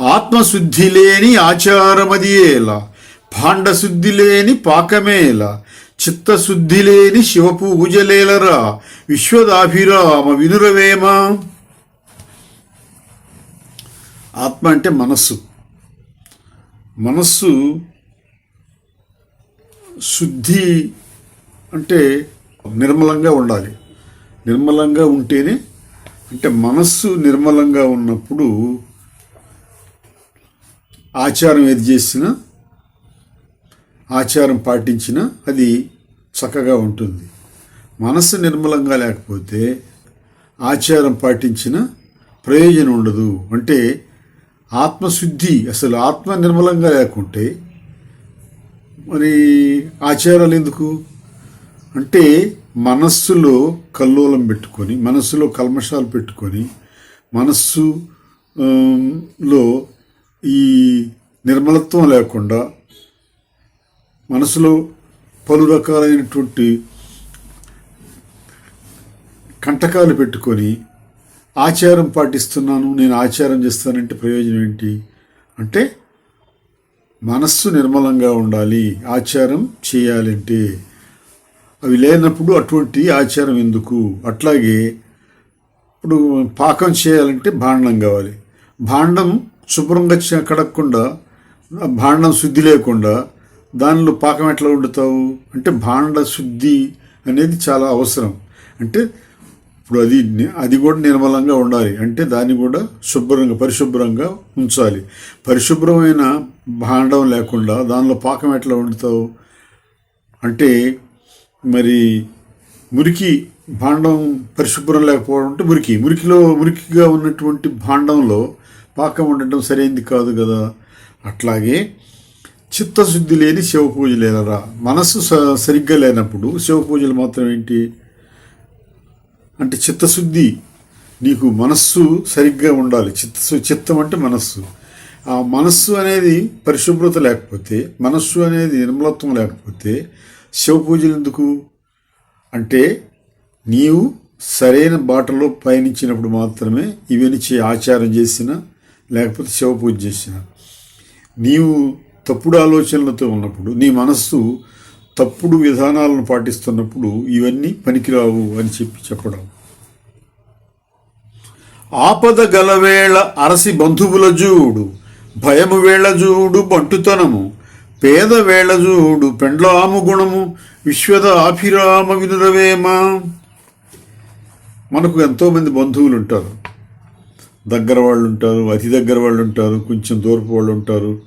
ఆత్మశుద్ధి లేని ఆచారమదియేలా భాండశుద్ధి లేని పాకమేలా చిత్తశుద్ధి లేని శివపూజలేలరా విశ్వదాభిరామ వినురవేమా. ఆత్మ అంటే మనస్సు. మనస్సు శుద్ధి అంటే నిర్మలంగా ఉండాలి. నిర్మలంగా ఉంటేనే అంటే మనస్సు నిర్మలంగా ఉన్నప్పుడు ఆచారం ఏది చేసినా ఆచారం పాటించినా అది చక్కగా ఉంటుంది. మనస్సు నిర్మలంగా లేకపోతే ఆచారం పాటించిన ప్రయోజనం ఉండదు. అంటే ఆత్మశుద్ధి అసలు ఆత్మ నిర్మలంగా లేకుంటే మరి ఆచారాలు ఎందుకు? అంటే మనస్సులో కల్లోలం పెట్టుకొని మనస్సులో కల్మషాలు పెట్టుకొని మనస్సు లో ఈ నిర్మలత్వం లేకుండా మనసులో పలు రకాలైనటువంటి కంటకాలు పెట్టుకొని ఆచారం పాటిస్తున్నాను నేను ఆచారం చేస్తానంటే ప్రయోజనం ఏంటి? అంటే మనస్సు నిర్మలంగా ఉండాలి ఆచారం చేయాలంటే. అవి లేనప్పుడు అటువంటి ఆచారం ఎందుకు? అట్లాగే ఇప్పుడు పాకం చేయాలంటే భాండం కావాలి. భాండం శుభ్రంగా కడగకుండా భాండం శుద్ధి లేకుండా దానిలో పాకం ఎట్లా వండుతావు? అంటే భాండ శుద్ధి అనేది చాలా అవసరం. అంటే ఇప్పుడు అది అది కూడా నిర్మలంగా ఉండాలి. అంటే దాన్ని కూడా శుభ్రంగా పరిశుభ్రంగా ఉంచాలి. పరిశుభ్రమైన భాండం లేకుండా దానిలో పాకం ఎట్లా వండుతావు? అంటే మరి మురికి భాండం పరిశుభ్రం లేకపోవడం అంటే మురికి. మురికిలో మురికిగా ఉన్నటువంటి భాండంలో పాకం ఉండటం సరైంది కాదు కదా. అట్లాగే చిత్తశుద్ధి లేని శివ పూజ లేనరా మనస్సు స- సరిగ్గా లేనప్పుడు శివ పూజలు మాత్రం ఏంటి? అంటే చిత్తశుద్ధి. నీకు మనస్సు సరిగ్గా ఉండాలి. చిత్తశు చిత్తం అంటే మనస్సు. ఆ మనస్సు అనేది పరిశుభ్రత లేకపోతే మనస్సు అనేది నిర్మలత్వం లేకపోతే శివ పూజలు ఎందుకు? అంటే నీవు సరైన బాటలో పయనించినప్పుడు మాత్రమే ఇవన్నీ చే ఆచారం చేసిన లేకపోతే శివ పూజ చేసిన. నీవు తప్పుడు ఆలోచనలతో ఉన్నప్పుడు నీ మనస్సు తప్పుడు విధానాలను పాటిస్తున్నప్పుడు ఇవన్నీ పనికిరావు అని చెప్పి చెప్పడం. ఆపద గలవేళ అరసి బంధువుల జూడు భయము వేళ జూడు బంటుతనము పేద వేళ జూడు పెండ్లాము గుణము విశ్వద ఆభిరామ వినురవేమ. మనకు ఎంతోమంది బంధువులు ఉంటారు దగ్గర వాళ్ళు ఉంటారు అతి దగ్గర వాళ్ళు ఉంటారు కొంచెం దూరపు వాళ్ళు ఉంటారు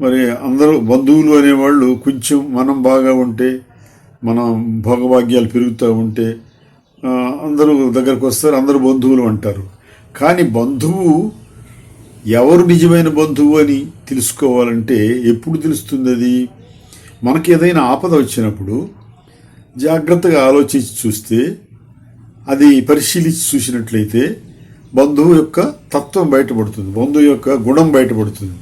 మరి అందరూ బంధువులు అనేవాళ్ళు కొంచెం మనం బాగా ఉంటే మన భోగభాగ్యాలు పెరుగుతూ ఉంటే అందరూ దగ్గరకు వస్తారు అందరూ బంధువులు అంటారు. కానీ బంధువు ఎవరు నిజమైన బంధువు అని తెలుసుకోవాలంటే ఎప్పుడు తెలుస్తుంది అది? మనకి ఏదైనా ఆపద వచ్చినప్పుడు జాగ్రత్తగా ఆలోచించి చూస్తే అది పరిశీలించి చూసినట్లయితే బంధువు యొక్క తత్వం బయటపడుతుంది. బంధువు యొక్క గుణం బయటపడుతుంది.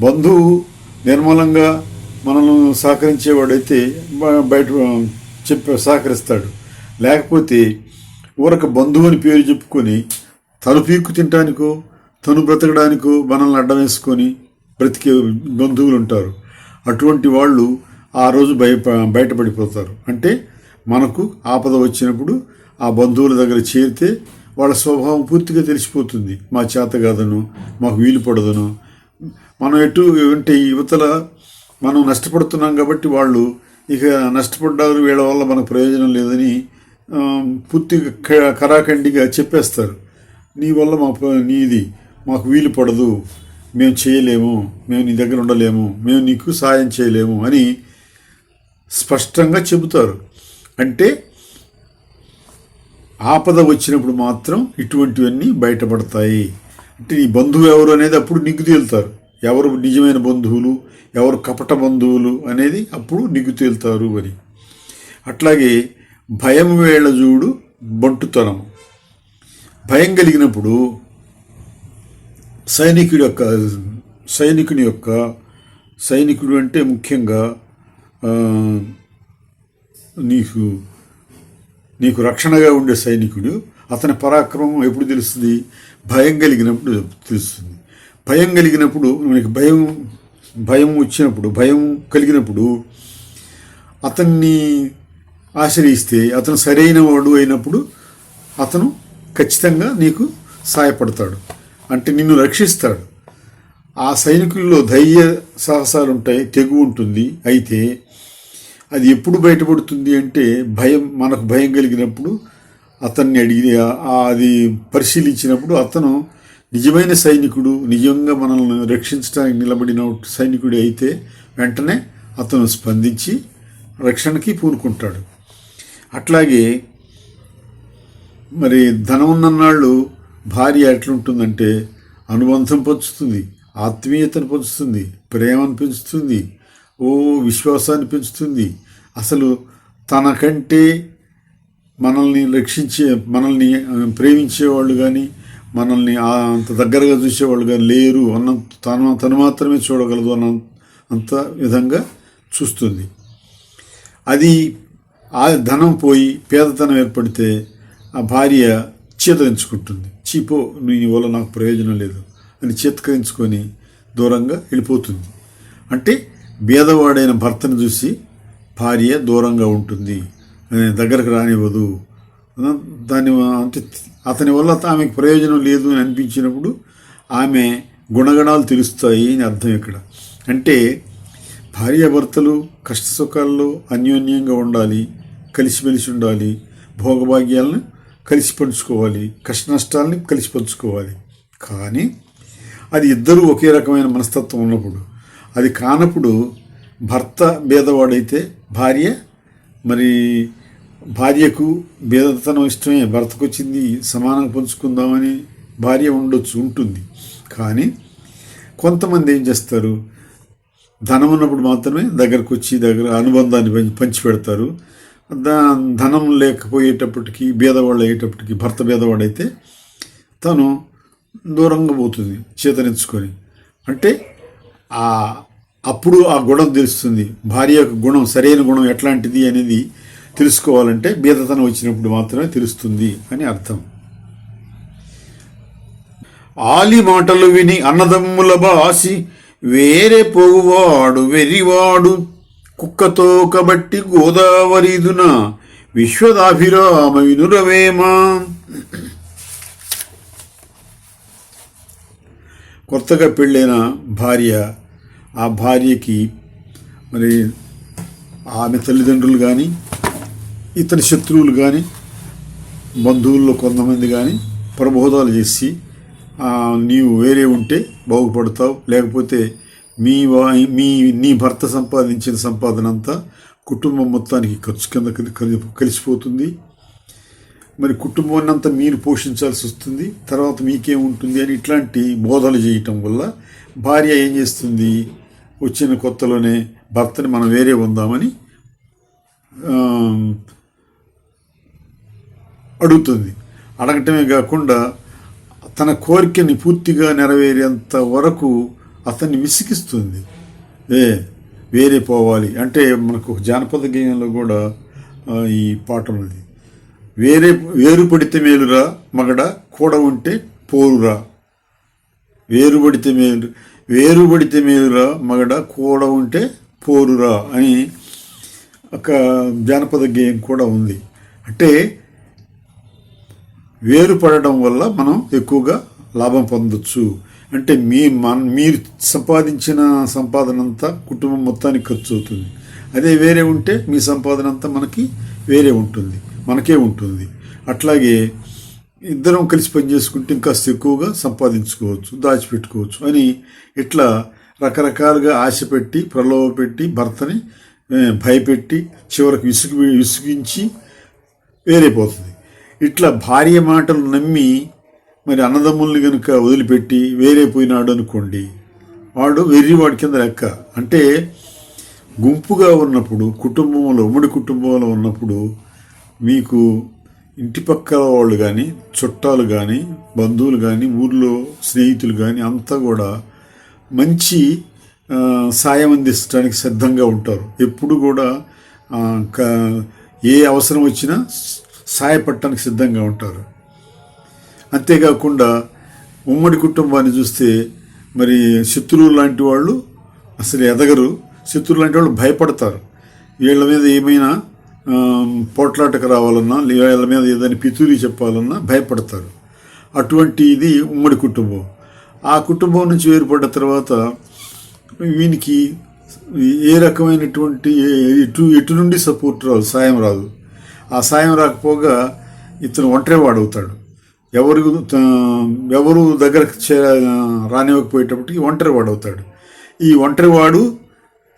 బంధువు నిర్మలంగా మనల్ని సహకరించేవాడైతే బ- బయట చెప్ప సహకరిస్తాడు. లేకపోతే ఊరక బంధువు అని పేరు చెప్పుకొని తను పీక్కు తినటానికో తను బ్రతకడానికో మనల్ని అడ్డం వేసుకొని బ్రతికే బంధువులు ఉంటారు అటువంటి వాళ్ళు ఆ రోజు భయ బయటపడిపోతారు. అంటే మనకు ఆపద వచ్చినప్పుడు ఆ బంధువుల దగ్గర చేరితే వాళ్ళ స్వభావం పూర్తిగా తెలిసిపోతుంది. మా చేత కాదను మాకు వీలు పడదను. మనం ఎటు అంటే యువతల మనం నష్టపడుతున్నాం కాబట్టి వాళ్ళు ఇక నష్టపడ్డారు వీళ్ళ వల్ల మనకు ప్రయోజనం లేదని పూర్తిగా క- కరాఖండిగా చెప్పేస్తారు. నీ వల్ల మా నీది మాకు వీలు పడదు. మేము చేయలేము. మేము నీ దగ్గర ఉండలేము. మేము నీకు సాయం చేయలేము అని స్పష్టంగా చెబుతారు. అంటే ఆపద వచ్చినప్పుడు మాత్రం ఇటువంటివన్నీ బయటపడతాయి. అంటే నీ బంధువు ఎవరు అనేది అప్పుడు నీకు తేలుతారు. ఎవరు నిజమైన బంధువులు ఎవరు కపట బంధువులు అనేది అప్పుడు నీకు తేలుతారు అని. అట్లాగే భయం వేళ చూడు బంటుతనం. భయం కలిగినప్పుడు సైనికుడి యొక్క సైనికుని యొక్క సైనికుడు అంటే ముఖ్యంగా నీకు నీకు రక్షణగా ఉండే సైనికుడు అతని పరాక్రమం ఎప్పుడు తెలుస్తుంది? భయం కలిగినప్పుడు తెలుస్తుంది. భయం కలిగినప్పుడు మనకి భయం భయం వచ్చినప్పుడు భయం కలిగినప్పుడు అతన్ని ఆశ్రయిస్తే అతను సరైన వాడు అయినప్పుడు అతను ఖచ్చితంగా నీకు సహాయపడతాడు. అంటే నిన్ను రక్షిస్తాడు. ఆ సైనికుల్లో ధైర్య సాహసాలు ఉంటాయి తెగు ఉంటుంది. అయితే అది ఎప్పుడు బయటపడుతుంది అంటే భయం మనకు భయం కలిగినప్పుడు అతన్ని అడిగి అది పరిశీలించినప్పుడు అతను నిజమైన సైనికుడు నిజంగా మనల్ని రక్షించడానికి నిలబడిన సైనికుడు అయితే వెంటనే అతను స్పందించి రక్షణకి పూనుకుంటాడు. అట్లాగే మరి ధనం ఉన్ననాళ్ళు భార్య ఎట్లుంటుందంటే అనుబంధం పంచుతుంది ఆత్మీయతను పెంచుతుంది ప్రేమను పెంచుతుంది ఓ విశ్వాసాన్ని పెంచుతుంది. అసలు తనకంటే మనల్ని రక్షించే మనల్ని ప్రేమించేవాళ్ళు కానీ మనల్ని అంత దగ్గరగా చూసేవాళ్ళు కానీ లేరు అన్న తను తను మాత్రమే చూడగలదు అన్న అంత విధంగా చూస్తుంది. అది ఆ ధనం పోయి పేదతనం ఏర్పడితే ఆ భార్య చేతరించుకుంటుంది. చీపో నీ వల్ల నాకు ప్రయోజనం లేదు అని చేతకరించుకొని దూరంగా వెళ్ళిపోతుంది. అంటే బీదవాడైన భర్తను చూసి భార్య దూరంగా ఉంటుంది. దగ్గరకు రానివ్వదు. దాని అంటే అతని వల్ల ఆమెకు ప్రయోజనం లేదు అని అనిపించినప్పుడు ఆమె గుణగణాలు తెలుస్తాయి అని అర్థం ఇక్కడ. అంటే భార్యాభర్తలు కష్ట సుఖాల్లో అన్యోన్యంగా ఉండాలి కలిసిమెలిసి ఉండాలి భోగభాగ్యాలను కలిసి పంచుకోవాలి కష్ట నష్టాలని కలిసి పంచుకోవాలి. కానీ అది ఇద్దరూ ఒకే రకమైన మనస్తత్వం ఉన్నప్పుడు అది కానప్పుడు భర్త భేదవాడైతే భార్య మరి భార్యకు భేదతనం ఇష్టమే భర్తకు వచ్చింది సమానంగా పంచుకుందామని భార్య ఉండొచ్చు ఉంటుంది. కానీ కొంతమంది ఏం చేస్తారు? ధనం ఉన్నప్పుడు మాత్రమే దగ్గరకు వచ్చి దగ్గర అనుబంధాన్ని పంచి పంచిపెడతారు. దా ధనం లేకపోయేటప్పటికి భేదవాళ్ళు అయ్యేటప్పటికి భర్త భేదవాడైతే తను దూరంగా పోతుంది చేతనించుకొని అంటే అప్పుడు ఆ గుణం తెలుస్తుంది. భార్య యొక్క గుణం సరైన గుణం ఎట్లాంటిది అనేది తెలుసుకోవాలంటే బీదతనం వచ్చినప్పుడు మాత్రమే తెలుస్తుంది అని అర్థం. ఆలి మాటలు విని అన్నదమ్ముల బాసి వేరే పోగువాడు వెర్రివాడు కుక్కతో కబట్టి గోదావరిదున విశ్వదాభిరామ వినురవేమా కొత్తగా పెళ్ళైన భార్య ఆ భార్యకి మరి ఆమె తల్లిదండ్రులు కానీ ఇతని శత్రువులు కానీ బంధువుల్లో కొంతమంది కానీ ప్రబోధాలు చేసి నీవు వేరే ఉంటే బాగుపడతావు లేకపోతే మీ వా- మీ నీ భర్త సంపాదించిన సంపాదన అంతా కుటుంబం మొత్తానికి ఖర్చు కింద కలిసిపోతుంది. మరి కుటుంబాన్ని అంతా మీరు పోషించాల్సి వస్తుంది తర్వాత మీకేముంటుంది అని ఇట్లాంటి బోధలు చేయటం వల్ల భార్య ఏం చేస్తుంది? వచ్చిన కొత్తలోనే భర్తని మనం వేరే ఉందామని అడుగుతుంది. అడగటమే కాకుండా తన కోరికని పూర్తిగా నెరవేరేంత వరకు అతన్ని విసిగిస్తుంది. ఏ వేరే పోవాలి. అంటే మనకు జానపద గేయంలో కూడా ఈ పాట ఉన్నది. వేరే వేరు పడితే మేలురా మగడ కూడ ఉంటే పోరురా. వేరు పడితే మేలు వేరు పడితే మేలురా మగడ కూడ ఉంటే పోరురా అని ఒక జానపద గేయం కూడా ఉంది. అంటే వేరుపడడం వల్ల మనం ఎక్కువగా లాభం పొందొచ్చు. అంటే మీ మన మీరు సంపాదించిన సంపాదన అంతా కుటుంబం మొత్తానికి ఖర్చు అవుతుంది అదే వేరే ఉంటే మీ సంపాదన అంతా మనకి వేరే ఉంటుంది మనకే ఉంటుంది. అట్లాగే ఇద్దరం కలిసి పనిచేసుకుంటే ఇంకాస్త ఎక్కువగా సంపాదించుకోవచ్చు దాచిపెట్టుకోవచ్చు అని ఇట్లా రకరకాలుగా ఆశ పెట్టి ప్రలోభ పెట్టి భర్తని భయపెట్టి చివరికి విసుగు విసిగించి వేరైపోతుంది. ఇట్లా భార్య మాటలు నమ్మి మరి అన్నదమ్ముల్ని కనుక వదిలిపెట్టి వేరే పోయినాడు అనుకోండి వాడు వెర్రివాడి కింద లెక్క. అంటే గుంపుగా ఉన్నప్పుడు కుటుంబంలో ఉమ్మడి కుటుంబంలో ఉన్నప్పుడు మీకు ఇంటి పక్కల వాళ్ళు కానీ చుట్టాలు కానీ బంధువులు కానీ ఊర్లో స్నేహితులు కానీ అంతా కూడా మంచి సాయం అందించడానికి సిద్ధంగా ఉంటారు. ఎప్పుడు కూడా ఏ అవసరం వచ్చినా సాయపడటానికి సిద్ధంగా ఉంటారు. అంతేకాకుండా ఉమ్మడి కుటుంబాన్ని చూస్తే మరి శత్రువులు లాంటి వాళ్ళు అసలు ఎదగరు. శత్రువులు లాంటి వాళ్ళు భయపడతారు. వీళ్ళ మీద ఏమైనా పోట్లాటకు రావాలన్నా లేదా వీళ్ళ మీద ఏదైనా పితూరి చెప్పాలన్నా భయపడతారు. అటువంటి ఇది ఉమ్మడి కుటుంబం. ఆ కుటుంబం నుంచి వేరుపడ్డ తర్వాత వీనికి ఏ రకమైనటువంటి ఎటు ఎటు నుండి సపోర్ట్ రాదు సాయం రాదు. ఆ సాయం రాకపోగా ఇతను ఒంటరి వాడవుతాడు. ఎవరు త- ఎవరు దగ్గరకు చే రానివ్వకపోయేటప్పటికి ఒంటరి వాడవుతాడు. ఈ ఒంటరి వాడు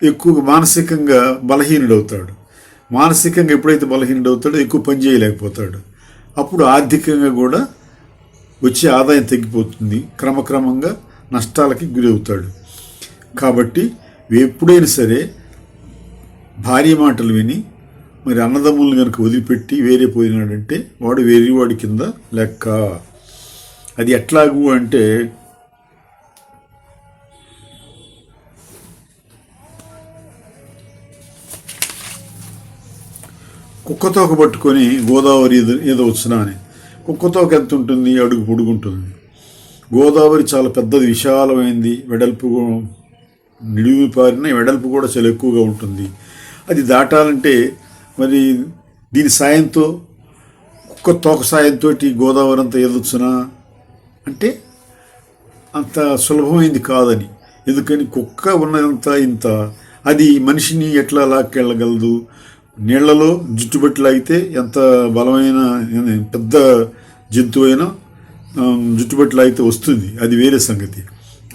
ఎక్కువ మానసికంగా బలహీనుడవుతాడు. మానసికంగా ఎప్పుడైతే బలహీనుడవుతాడో ఎక్కువ పని చేయలేకపోతాడు. అప్పుడు ఆర్థికంగా కూడా వచ్చే ఆదాయం తగ్గిపోతుంది. క్రమక్రమంగా నష్టాలకి గురవుతాడు. కాబట్టి ఎప్పుడైనా సరే భార్య మాటలు విని మరి అన్నదమ్ములను కనుక వదిలిపెట్టి వేరే పోయినాడంటే వాడు వేరేవాడి కింద లెక్క. అది ఎట్లాగు అంటే కుక్కతోక పట్టుకొని గోదావరి ఏదో ఏదో వచ్చినా అని. కుక్కతోక ఎంత ఉంటుంది? అడుగు పొడుగుంటుంది గోదావరి చాలా పెద్దది విశాలమైంది వెడల్పు నిలువు పారిన వెడల్పు కూడా చాలా ఎక్కువగా ఉంటుంది. అది దాటాలంటే మరి దీని సాయంతో కుక్క తోక సాయంతో గోదావరి అంతా ఎదుర్చునా అంటే అంత సులభమైంది కాదని. ఎందుకని కుక్క ఉన్నదంతా ఇంత అది మనిషిని ఎట్లా లాక్కెళ్ళగలదు? నీళ్ళలో జుట్టుబట్టలు అయితే ఎంత బలమైన పెద్ద జంతువు అయినా జుట్టుబట్టి అయితే వస్తుంది. అది వేరే సంగతి.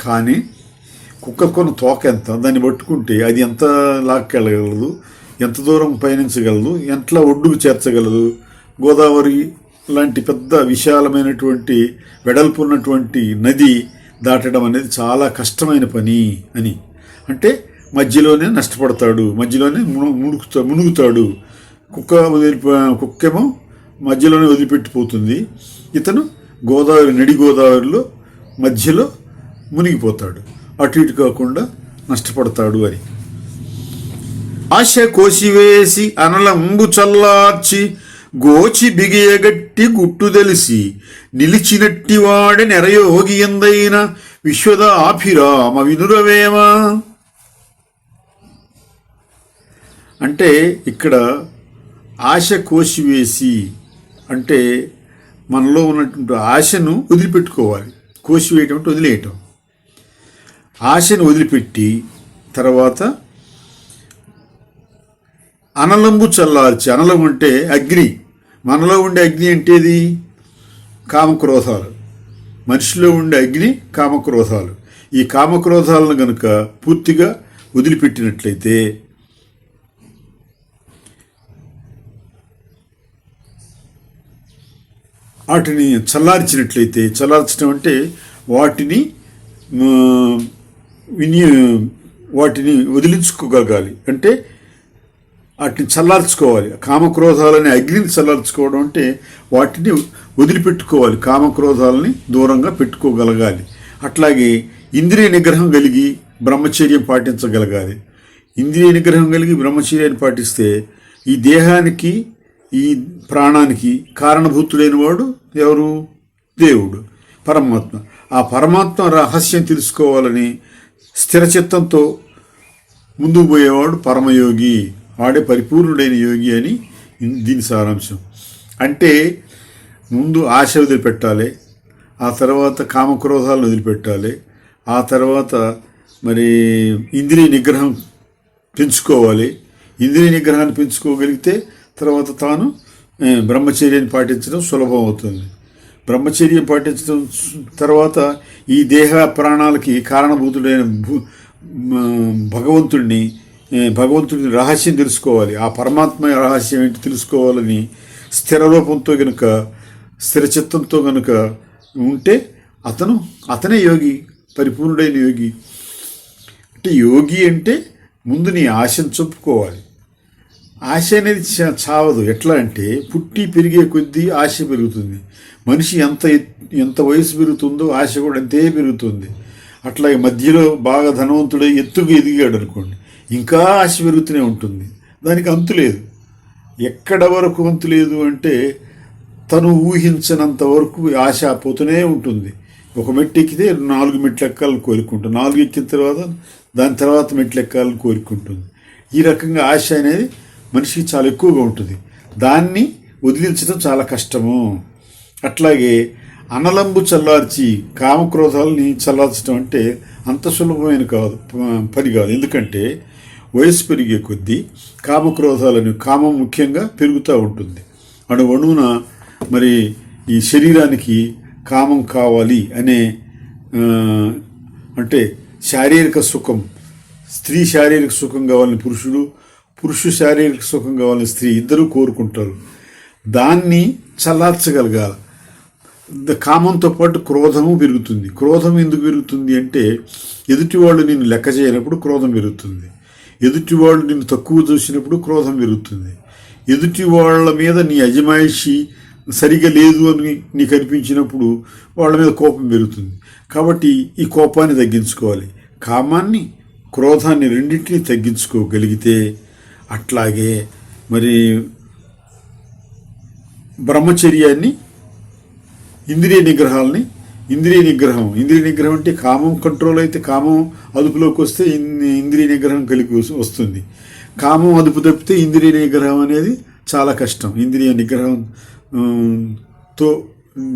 కానీ కుక్క కొన్న తోక ఎంత దాన్ని పట్టుకుంటే అది ఎంత లాక్కెళ్ళగలదు ఎంత దూరం పయనించగలదు ఎంతలా ఒడ్డుకు చేర్చగలదు గోదావరి లాంటి పెద్ద విశాలమైనటువంటి వెడల్పు ఉన్నటువంటి నది దాటడం అనేది చాలా కష్టమైన పని అని. అంటే మధ్యలోనే నష్టపడతాడు మధ్యలోనే మునుగుతా మునుగుతాడు. కుక్క వదిలి కుక్కేమో మధ్యలోనే వదిలిపెట్టిపోతుంది. ఇతను గోదావరి నడి గోదావరిలో మధ్యలో మునిగిపోతాడు. అటు ఇటు కాకుండా నష్టపడతాడు అని. ఆశ కోసివేసి అనలంబు చల్లార్చి గోచి బిగియగట్టి గుట్టు తెలిసి నిలిచినట్టి వాడి నెరయోగి ఎందైన విశ్వద వినురవేమా అంటే ఇక్కడ ఆశ కోసివేసి అంటే మనలో ఉన్నటువంటి ఆశను వదిలిపెట్టుకోవాలి. కోసివేయటం అంటే వదిలేయటం. ఆశను వదిలిపెట్టి తర్వాత అనలంబు చల్లార్చి అనలం అంటే అగ్ని. మనలో ఉండే అగ్ని అంటేది కామక్రోధాలు. మనిషిలో ఉండే అగ్ని కామక్రోధాలు. ఈ కామక్రోధాలను గనుక పూర్తిగా వదిలిపెట్టినట్లయితే వాటిని చల్లార్చినట్లయితే చల్లార్చడం అంటే వాటిని విని వాటిని వదిలించుకోగలగాలి. అంటే వాటిని చల్లార్చుకోవాలి. కామక్రోధాలని అగ్నిని చల్లార్చుకోవడం అంటే వాటిని వదిలిపెట్టుకోవాలి. కామక్రోధాలని దూరంగా పెట్టుకోగలగాలి. అట్లాగే ఇంద్రియ నిగ్రహం కలిగి బ్రహ్మచర్యం పాటించగలగాలి. ఇంద్రియ నిగ్రహం కలిగి బ్రహ్మచర్యాన్ని పాటిస్తే ఈ దేహానికి ఈ ప్రాణానికి కారణభూతుడైన వాడు ఎవరు? దేవుడు. పరమాత్మ. ఆ పరమాత్మ రహస్యం తెలుసుకోవాలని స్థిరచిత్తంతో ముందుకు పోయేవాడు పరమయోగి. వాడే పరిపూర్ణుడైన యోగి అని దీని సారాంశం. అంటే ముందు ఆశ వదిలిపెట్టాలి ఆ తర్వాత కామక్రోధాలను వదిలిపెట్టాలి ఆ తర్వాత మరి ఇంద్రియ నిగ్రహం పెంచుకోవాలి. ఇంద్రియ నిగ్రహాన్ని పెంచుకోగలిగితే తర్వాత తాను బ్రహ్మచర్యాన్ని పాటించడం సులభం అవుతుంది. బ్రహ్మచర్యం పాటించడం తర్వాత ఈ దేహ ప్రాణాలకి కారణభూతుడైన భూ భగవంతుడిని భగవంతుడి రహస్యం తెలుసుకోవాలి. ఆ పరమాత్మ రహస్యం ఏంటి తెలుసుకోవాలని స్థిరరూపంతో గనుక స్థిరచిత్తంతో గనుక ఉంటే అతను అతనే యోగి పరిపూర్ణుడైన యోగి. అంటే యోగి అంటే ముందు నీ ఆశను చంపుకోవాలి ఆశ అనేది చావదు. ఎట్లా అంటే పుట్టి పెరిగే కొద్దీ ఆశ పెరుగుతుంది. మనిషి ఎంత ఎంత వయసు పెరుగుతుందో ఆశ కూడా అంతే పెరుగుతుంది. అట్లాగే మధ్యలో బాగా ధనవంతుడై ఎత్తుగా ఎదిగాడు అనుకోండి ఇంకా ఆశ పెరుగుతూనే ఉంటుంది. దానికి అంతు లేదు. ఎక్కడ వరకు అంతు లేదు అంటే తను ఊహించనంత వరకు ఆశ పోతూనే ఉంటుంది. ఒక మెట్టు ఎక్కితే నాలుగు మెట్లు ఎక్కాలని కోరుకుంటుంది. నాలుగు ఎక్కిన తర్వాత దాని తర్వాత మెట్లు ఎక్కాలని కోరుకుంటుంది. ఈ రకంగా ఆశ అనేది మనిషికి చాలా ఎక్కువగా ఉంటుంది. దాన్ని వదిలించడం చాలా కష్టము. అట్లాగే అనలంబు చల్లార్చి కామక్రోధాలని చల్లార్చడం అంటే అంత సులభమైన కాదు పని కాదు. ఎందుకంటే వయసు పెరిగే కొద్దీ కామక్రోధాలని కామం ముఖ్యంగా పెరుగుతూ ఉంటుంది. అణు అణువున మరి ఈ శరీరానికి కామం కావాలి అనే అంటే శారీరక సుఖం స్త్రీ శారీరక సుఖం కావాలని పురుషుడు పురుషు శారీరక సుఖం కావాలని స్త్రీ ఇద్దరూ కోరుకుంటారు. దాన్ని చల్లార్చగలగాలి. కామంతో పాటు క్రోధము పెరుగుతుంది. క్రోధం ఎందుకు పెరుగుతుంది అంటే ఎదుటివాళ్ళు నిన్ను లెక్క చేయనప్పుడు క్రోధం పెరుగుతుంది. ఎదుటివాళ్ళు నిన్ను తక్కువ చూసినప్పుడు క్రోధం పెరుగుతుంది. ఎదుటి వాళ్ళ మీద నీ అజమాయిషి సరిగా లేదు అని నీకు అనిపించినప్పుడు వాళ్ళ మీద కోపం పెరుగుతుంది. కాబట్టి ఈ కోపాన్ని తగ్గించుకోవాలి. కామాన్ని క్రోధాన్ని రెండింటినీ తగ్గించుకోగలిగితే అట్లాగే మరి బ్రహ్మచర్యాన్ని ఇంద్రియ నిగ్రహాలని ఇంద్రియ నిగ్రహం. ఇంద్రియ నిగ్రహం అంటే కామం కంట్రోల్ అయితే కామం అదుపులోకి వస్తే ఇంద్రియ నిగ్రహం కలిగి వస్తుంది. కామం అదుపు తప్పితే ఇంద్రియ నిగ్రహం అనేది చాలా కష్టం. ఇంద్రియ నిగ్రహం తో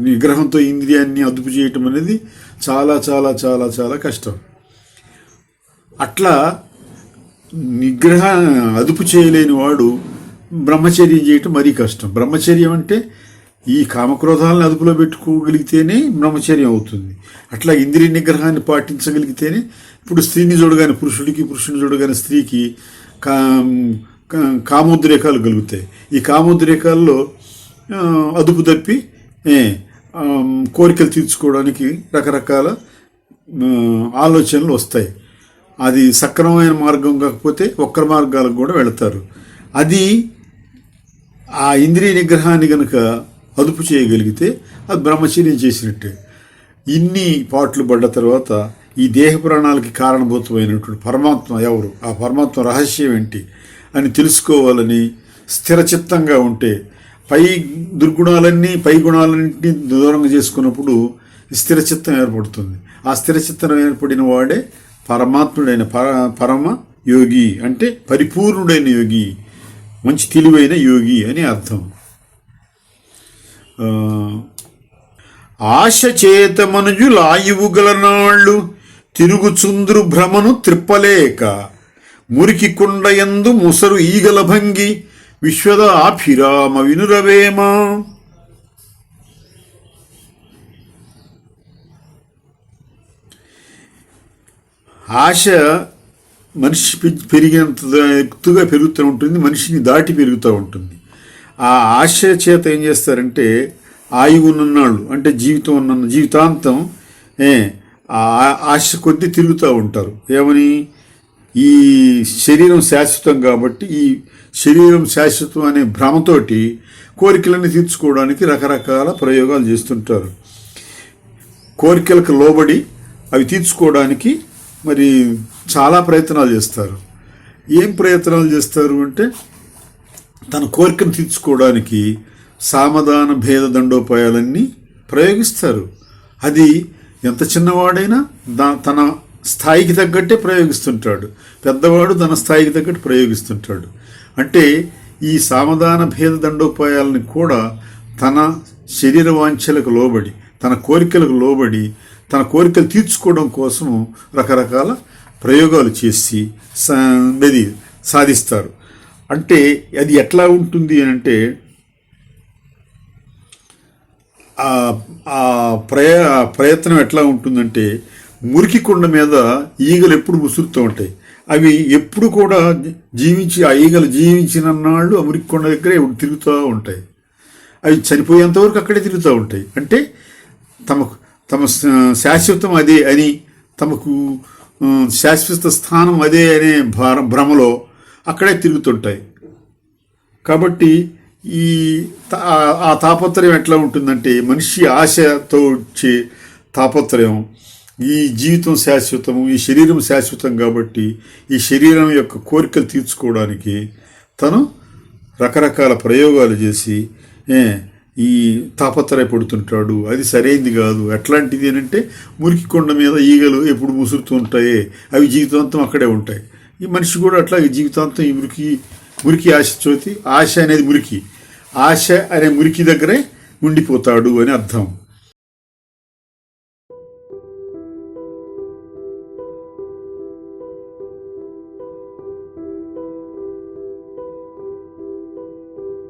నిగ్రహంతో ఇంద్రియాన్ని అదుపు చేయటం అనేది చాలా చాలా చాలా చాలా కష్టం. అట్లా నిగ్రహ అదుపు చేయలేని వాడు బ్రహ్మచర్యం చేయటం మరీ కష్టం. బ్రహ్మచర్యం అంటే ఈ కామక్రోధాలను అదుపులో పెట్టుకోగలిగితేనే బ్రహ్మచర్యం అవుతుంది. అట్లా ఇంద్రియ నిగ్రహాన్ని పాటించగలిగితేనే ఇప్పుడు స్త్రీని చూడగానే పురుషుడికి పురుషుని చూడగానే స్త్రీకి కా కా- కామోద్రేకాలు కలుగుతాయి. ఈ కామోద్రేకాల్లో అదుపు తప్పి కోరికలు తీర్చుకోవడానికి రకరకాల ఆలోచనలు వస్తాయి. అది సక్రమమైన మార్గం కాకపోతే వక్ర మార్గాలకు కూడా వెళతారు. అది ఆ ఇంద్రియ నిగ్రహాన్ని కనుక అదుపు చేయగలిగితే అది బ్రహ్మచర్యం చేసినట్టే. ఇన్ని పాటలు పడ్డ తర్వాత ఈ దేహ ప్రాణాలకి కారణభూతమైనటువంటి పరమాత్మ ఎవరు? ఆ పరమాత్మ రహస్యం ఏంటి? అని తెలుసుకోవాలని స్థిరచిత్తంగా ఉంటే పై దుర్గుణాలన్నీ పై గుణాలన్నింటినీ దూరంగా చేసుకున్నప్పుడు స్థిరచిత్తం ఏర్పడుతుంది. ఆ స్థిరచిత్తం ఏర్పడిన వాడే పరమాత్ముడైన పర పరమ యోగి అంటే పరిపూర్ణుడైన యోగి. మంచి తెలివైన యోగి అని అర్థం. ఆశ చేత మనుజులాయువు గలనాళ్ళు తిరుగుచుంద్రు భ్రమను త్రిప్పలేక మురికి కుండయందు ముసరు ఈగల భంగి విశ్వద ఆభిరామ వినురవేమా. ఆశ మనిషి పె- పెరిగినంత ఎత్తుగా పెరుగుతూ ఉంటుంది మనిషిని దాటి పెరుగుతూ ఉంటుంది. ఆ ఆశ చేత ఏం చేస్తారంటే ఆయువు ఉన్ననాళ్ళు అంటే జీవితం ఉన్న జీవితాంతం ఏ ఆ ఆశ కొద్దీ తిరుగుతూ ఉంటారు. ఏమని? ఈ శరీరం శాశ్వతం కాబట్టి ఈ శరీరం శాశ్వతం అనే భ్రమతోటి కోరికలన్నీ తీర్చుకోవడానికి రకరకాల ప్రయోగాలు చేస్తుంటారు. కోరికలకు లోబడి అవి తీర్చుకోవడానికి మరి చాలా ప్రయత్నాలు చేస్తారు. ఏం ప్రయత్నాలు చేస్తారు అంటే తన కోరికను తీర్చుకోవడానికి సామధాన భేద దండోపాయాలన్నీ ప్రయోగిస్తారు. అది ఎంత చిన్నవాడైనా దా తన స్థాయికి తగ్గట్టే ప్రయోగిస్తుంటాడు. పెద్దవాడు తన స్థాయికి తగ్గట్టు ప్రయోగిస్తుంటాడు. అంటే ఈ సామధాన భేద దండోపాయాలని కూడా తన శరీర వాంఛలకు లోబడి తన కోరికలకు లోబడి తన కోరికలు తీర్చుకోవడం కోసం రకరకాల ప్రయోగాలు చేసి అది సాధిస్తారు. అంటే అది ఎట్లా ఉంటుంది అని అంటే ఆ ప్రయ ఆ ప్రయత్నం ఎట్లా ఉంటుందంటే మురికి కొండ మీద ఈగలు ఎప్పుడు ముసురుతూ ఉంటాయి. అవి ఎప్పుడు కూడా జీవించి ఆ ఈగలు జీవించిన నాళ్ళు ఆ మురికి కొండ దగ్గరే తిరుగుతూ ఉంటాయి. అవి చనిపోయేంతవరకు అక్కడే తిరుగుతూ ఉంటాయి. అంటే తమకు తమ శాశ్వతం అదే అని తమకు శాశ్వత స్థానం అదే అనే భార భ్రమలో అక్కడే తిరుగుతుంటాయి. కాబట్టి ఈ ఆ- తాపత్రయం ఎట్లా ఉంటుందంటే మనిషి ఆశతో వచ్చే తాపత్రయం ఈ జీవితం శాశ్వతము ఈ శరీరం శాశ్వతం కాబట్టి ఈ శరీరం యొక్క కోరికలు తీర్చుకోవడానికి తను రకరకాల ప్రయోగాలు చేసి ఈ తాపత్రయపడుతుంటాడు. అది సరైంది కాదు. ఎట్లాంటిది అని అంటే మురికి కొండ మీద ఈగలు ఎప్పుడు ముసురుతూ ఉంటాయి. అవి జీవితాంతం అక్కడే ఉంటాయి. ఈ మనిషి కూడా అట్లా ఈ జీవితాంతం ఈ మురికి మురికి ఆశ చోతి ఆశ అనేది మురికి. ఆశ అనే మురికి దగ్గరే ఉండిపోతాడు అని అర్థం.